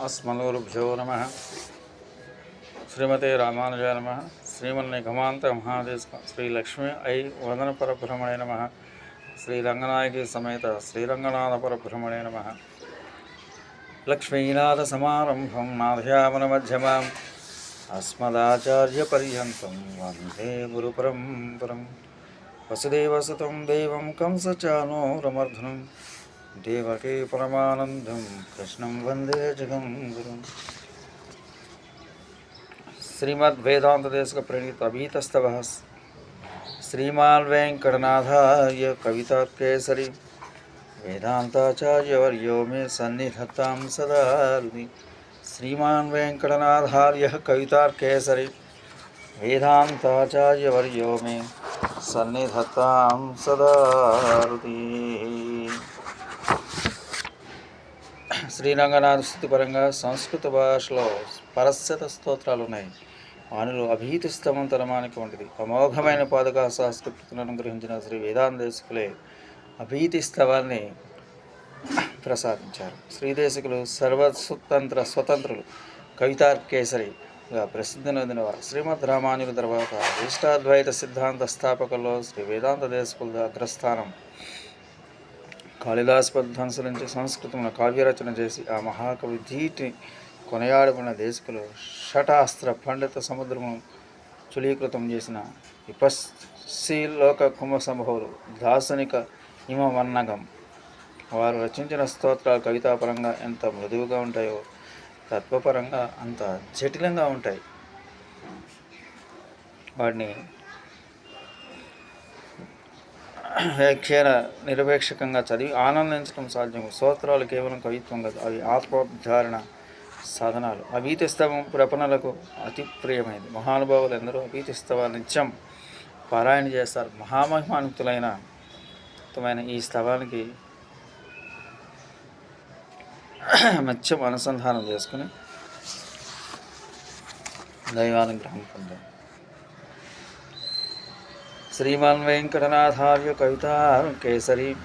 అస్మద్గురుభ్యో నమ శ్రీమతే రామానుజాయ నమ శ్రీమన్నిఘమాంత మహాదేశ శ్రీ లక్ష్మీ ఐ వందన పరబ్రహ్మణే నమ శ్రీరంగనాయకి సమేత శ్రీరంగనాథ పరబ్రహ్మణే నమ లక్ష్మీనాథ సమారంభం నాథయామన మధ్యమాం అస్మదాచార్యపర్యంతం వందే గురు పరంపరం వసుదేవసుతం దైవం కంసచానో देवकी परमानन्दं कृष्णं वंदे श्रीमद वेदांत देश का प्रणीत अभीतस्तव श्रीमान् वेङ्कटनाथाय कविता केसरी वेदान्ताचार्यवर्यो मे सन्निधत्तां सदारुणि। श्रीमान् वेङ्कटनाथार्यः कविता केसरी वेदान्ताचार्यवर्यो मे सन्निधत्तां सदारुति శ్రీరంగనాథ స్థుతి పరంగా సంస్కృత భాషలో పరస్యత స్తోత్రాలు ఉన్నాయి వానిలో అభీతి స్తమం తరమానికి వంటిది. అమోఘమైన పాదక సంస్కృతులను అనుగ్రహించిన శ్రీ వేదాంతేశకులే అభీతి స్తవాన్ని ప్రసాదించారు. శ్రీదేశకులు సర్వస్వతంత్ర స్వతంత్రులు. కవితార్కేసరిగా ప్రసిద్ధి నొందినవారు. శ్రీమద్ రామానుల తర్వాత ఇష్టాద్వైత సిద్ధాంత స్థాపకుల్లో శ్రీ వేదాంత దేశకుల అగ్రస్థానం కాళిదాస్ పద్ధతి సంస్కృతంలో కావ్యరచన చేసి ఆ మహాకవి ధీటిని కొనయాడబడిన దేశకులు షటాస్త్ర పండిత సముద్రము చులీకృతం చేసిన లోక కుంభ సంభవులు దార్శనిక హిమవర్ణగం. వారు రచించిన స్తోత్రాలు కవితాపరంగా ఎంత మృదువుగా ఉంటాయో తత్వపరంగా అంత జటిలంగా ఉంటాయి. వాటిని వ్యాఖ్యాన నిరపేక్షకంగా చదివి ఆనందించడం సాధ్యం. స్తోత్రాలు కేవలం కవిత్వం కాదు అవి ఆత్మోద్ధారణ సాధనాలు. అభీతిస్తవం ప్రపణలకు అతి ప్రియమైనది. మహానుభావులు ఎందరో అభీతి నిత్యం పారాయణ చేస్తారు. మహామహిమానుక్తులైన ఈ స్తవానికి మత్యం అనుసంధానం చేసుకుని దైవానుగ్రహం పొందాం श्रीमान् वेङ्कटनाथार्य कवितां केसरी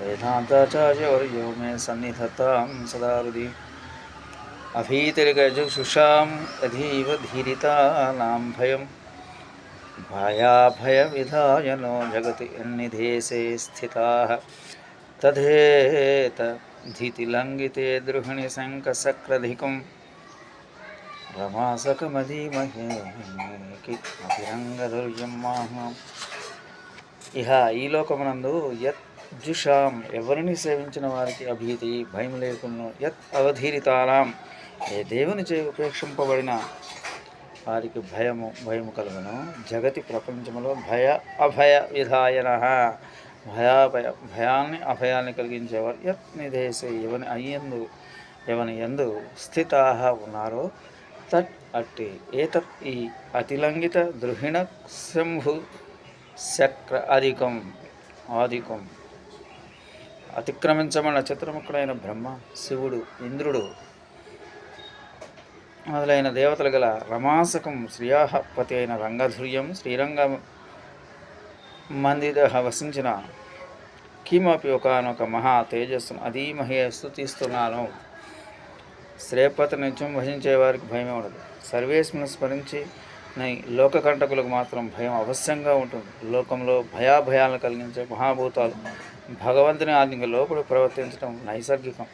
वेदान्ताचार्यवर्यो मे सन्निधत्तां सदा हृदि अभीतिर्गजुषुषाम् अधीव धीरितानां भयं। भयाभयविधाय नो जगति अन्निधेशे स्थिताः। तथेतधीतिलङ्घिते द्रुहिणि शङ्खसक्रधिकं రమాసకమధీమహే అభిరంగదుర్యం మాహం ఇహ ఈ లోకమునందు యత్ జుషాం ఎవరిని సేవించిన వారికి అభీతి భయం లేకుండా యత్ అవధీరితారాం ఏ దేవుని చే ఉపేక్షింపబడిన వారికి భయము భయము కలుగును. జగతి ప్రపంచంలో భయ అభయ విధాయన భయాభయ భయాన్ని అభయాన్ని కలిగించేవారు యత్ నిధేసే ఎవని అయ్యందు ఎవని ఎందు స్థితా ఉన్నారో తట్ అట్టి ఏతత్ ఈ అతిలంఘిత ద్రుహిణ శంభు చక్ర అధికం ఆధికం. అతిక్రమించమన్న చిత్రముఖుడైన బ్రహ్మ శివుడు ఇంద్రుడు మొదలైన దేవతలు గల రమాసకం శ్రీయాహపతి అయిన రంగధుర్యం శ్రీరంగ మందిర వసించిన కిమపి ఒకనొక మహా తేజస్సును అధీమహే స్థుతిస్తున్నాను శ్రేపతి నిత్యం భజించే వారికి భయమే ఉండదు. సర్వేస్మిని స్మరించి లోకకంటకులకు మాత్రం భయం అవశ్యంగా ఉంటుంది. లోకంలో భయాభయాలను కలిగించే మహాభూతాలు భగవంతుని ఆజ్ఞ లోపల ప్రవర్తించడం నైసర్గికం.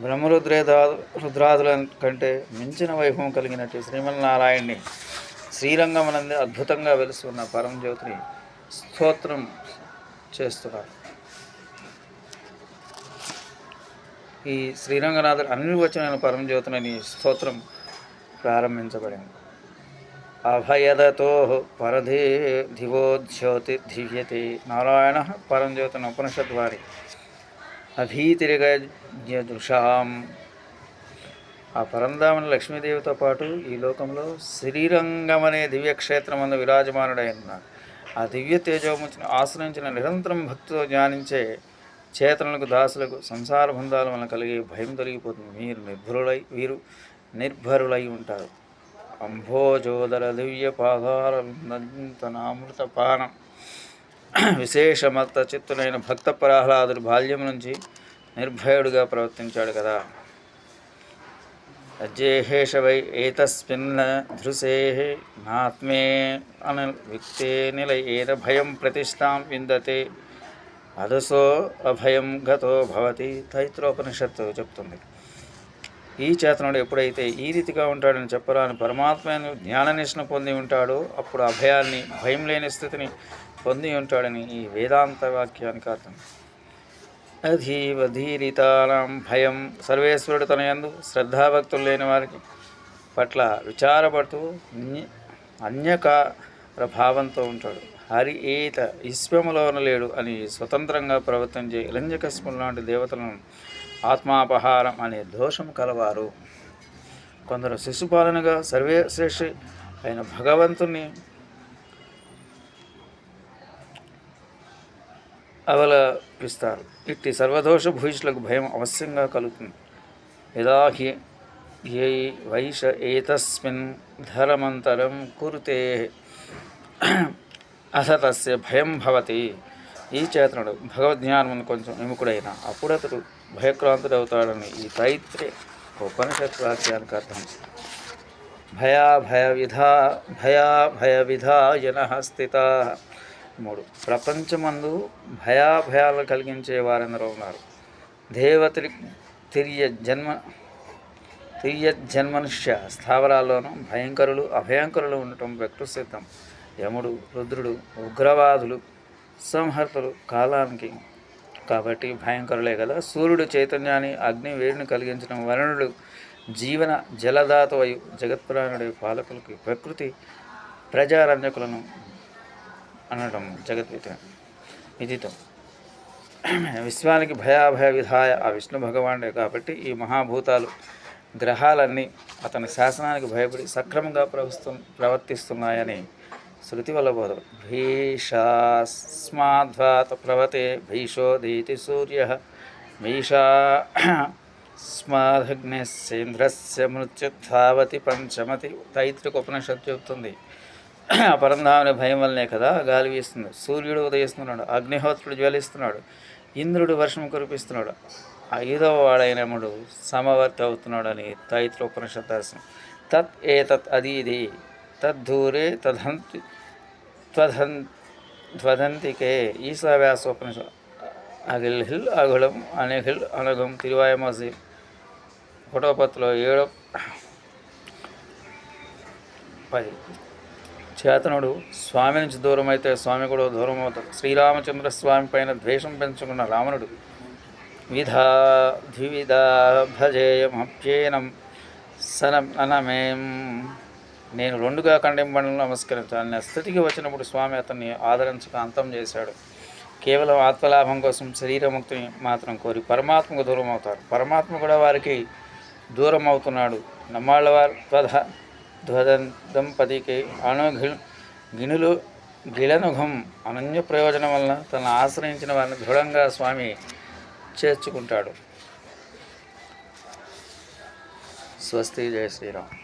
బ్రహ్మరుద్రేదా రుద్రాదుల కంటే మించిన వైభవం కలిగినట్టు శ్రీమన్నారాయణ్ణి శ్రీరంగమనంది అద్భుతంగా వెలుస్తున్న పరంజ్యోతిని స్తోత్రం చేస్తున్నారు. ఈ శ్రీరంగనాథుడు అనిర్వచనమైన పరమజ్యోతునని స్తోత్రం ప్రారంభించబడింది. అభయదతో పరధే ధివోజ్యోతి ధివ్యతే నారాయణ పరంజ్యోతిన ఉపనిషద్వారి అభీతిరిగజుషాం ఆ పరంధామని లక్ష్మీదేవితో పాటు ఈ లోకంలో శ్రీరంగం అనే దివ్యక్షేత్రం అందు విరాజమానుడైన ఆ దివ్య తేజోముచిని ఆశ్రయించిన నిరంతరం భక్తితో ధ్యానించే చేతనలకు దాసులకు సంసార బంధాల వలన కలిగే భయం తొలగిపోతుంది. మీరు నిర్భరులై వీరు నిర్భరులై ఉంటారు. అంభోజోదర దివ్య పాదారంతనామృత పానం. విశేషమత్త చిత్తులైన భక్త ప్రహ్లాదుడు బాల్యం నుంచి నిర్భయుడుగా ప్రవర్తించాడు కదా. అజ్యేహేష వై ఏతస్మిన్న ధృసే నాత్మే అనవిక్తే ఏద భయం ప్రతిష్టాం విందతే. అదసో అభయం గతో భవతి తైత్రోపనిషత్తు చెప్తుంది. ఈ చేతనుడు ఎప్పుడైతే ఈ రీతిగా ఉంటాడని చెప్పరాని పరమాత్మను జ్ఞాననిష్ణ పొంది ఉంటాడో అప్పుడు అభయాన్ని భయం లేని స్థితిని పొంది ఉంటాడని ఈ వేదాంత వాక్యానికి అర్థం. అధీవధీరితానం భయం సర్వేశ్వరుడు తన యందు శ్రద్ధాభక్తులు లేని వారికి పట్ల విచారపడుతూ అన్యక ప్రభావంతో ఉంటాడు. హరి ఈత విశ్వములోన లేడు అని స్వతంత్రంగా ప్రవర్తించే ఇలంజకస్ములు లాంటి దేవతలను ఆత్మాపహారం అనే దోషం కలవారు. కొందరు శిశుపాలనగా సర్వేశ్రేష్ఠి అయిన భగవంతుని అవలపిస్తారు. ఇట్టి సర్వదోష భూయిష్లకు భయం అవశ్యంగా కలుగుతుంది. యదా హి యై వైష ఏతస్మిన్ ధరమంతరం కురుతే అసతస్య భయం భవతి. ఈ చేతనుడు భగవద్జ్ఞానం కొంచెం ఎముకుడైన అప్పుడు అతడు భయక్రాంతుడవుతాడని ఈ తైత్రి ఉపనిషత్ వాక్యానికి అర్థం. భయా భయ విధా భయా భయ విధాయన స్థిత. మూడు. ప్రపంచమందు భయాభయాలను కలిగించే వారెందరో ఉన్నారు. దేవతరి తిరియ జన్మ తిరియ జన్మనుష్య స్థావరాల్లోనూ భయంకరులు అభయంకరులు ఉండటం ప్రకృసిద్ధం యముడు రుద్రుడు ఉగ్రవాదులు సంహర్తలు కాలానికి. కాబట్టి భయంకరులే కదా. సూర్యుడు చైతన్యాన్ని అగ్ని వేడిని కలిగించడం వరుణుడు జీవన జలదాతవయు జగత్ప్రాణుడి పాలకులకి ప్రకృతి ప్రజారంజకులను అనడం జగద్విత విదితం విశ్వానికి భయాభయ విధాయ ఆ విష్ణు భగవానుడే కాబట్టి ఈ మహాభూతాలు గ్రహాలన్నీ అతని శాసనానికి భయపడి సక్రమంగా ప్రవస్తు ప్రవర్తిస్తున్నాయని శృతి వల్ల బోధం భీషాస్మాద్వాత ప్రవతే భీషోదీతి సూర్య. భీషా స్మాధగ్నేంద్రస్య మృత్యుధావతి పంచమతి తైత్రిక ఉపనిషత్తు చెబుతుంది ఆ పరంధామని భయం వల్లనే కదా గాలి వీస్తుంది. సూర్యుడు ఉదయిస్తున్నాడు అగ్నిహోత్రుడు జ్వలిస్తున్నాడు ఇంద్రుడు వర్షం కురిపిస్తున్నాడు. ఐదవ వాడైనముడు సమవర్తి అవుతున్నాడు అని తైత్ర ఉపనిషత్ దర్శనం. తత్ ఏతత్ అది ఇది తద్దూరే తదంతి త్వధన్ ధ్వదంతికే ఈశావ్యాసోపనిషత్ అగిల్ హిల్ అగుళం అనిహిల్ అనుగం తిరువాయమాసి ఫోటోపత్లో ఏడో పది. చేతనుడు స్వామి నుంచి దూరం అయితే స్వామి కూడా దూరం అవుతాడు శ్రీరామచంద్ర స్వామి పైన ద్వేషం పెంచుకున్న రావణుడు విధా ద్వివిధ భజేయమప్యేనం సనం అనమేం నేను రెండుగా ఖండింపడం నమస్కరించాలని స్థితికి వచ్చినప్పుడు స్వామి అతన్ని ఆదరించక అంతం చేశాడు. కేవలం ఆత్మలాభం కోసం శరీరముక్తిని మాత్రం కోరి పరమాత్మకు దూరం అవుతారు పరమాత్మ కూడా వారికి దూరం అవుతున్నాడు నమ్మాళ్ళవారు త్వధ ధ్వదం దంపతికి అణుఘి గిణులు గిళనుఘం అనన్య ప్రయోజనం వలన తన ఆశ్రయించిన వారిని దృఢంగా స్వామి చేర్చుకుంటాడు. స్వస్తి. జయ శ్రీరామ్.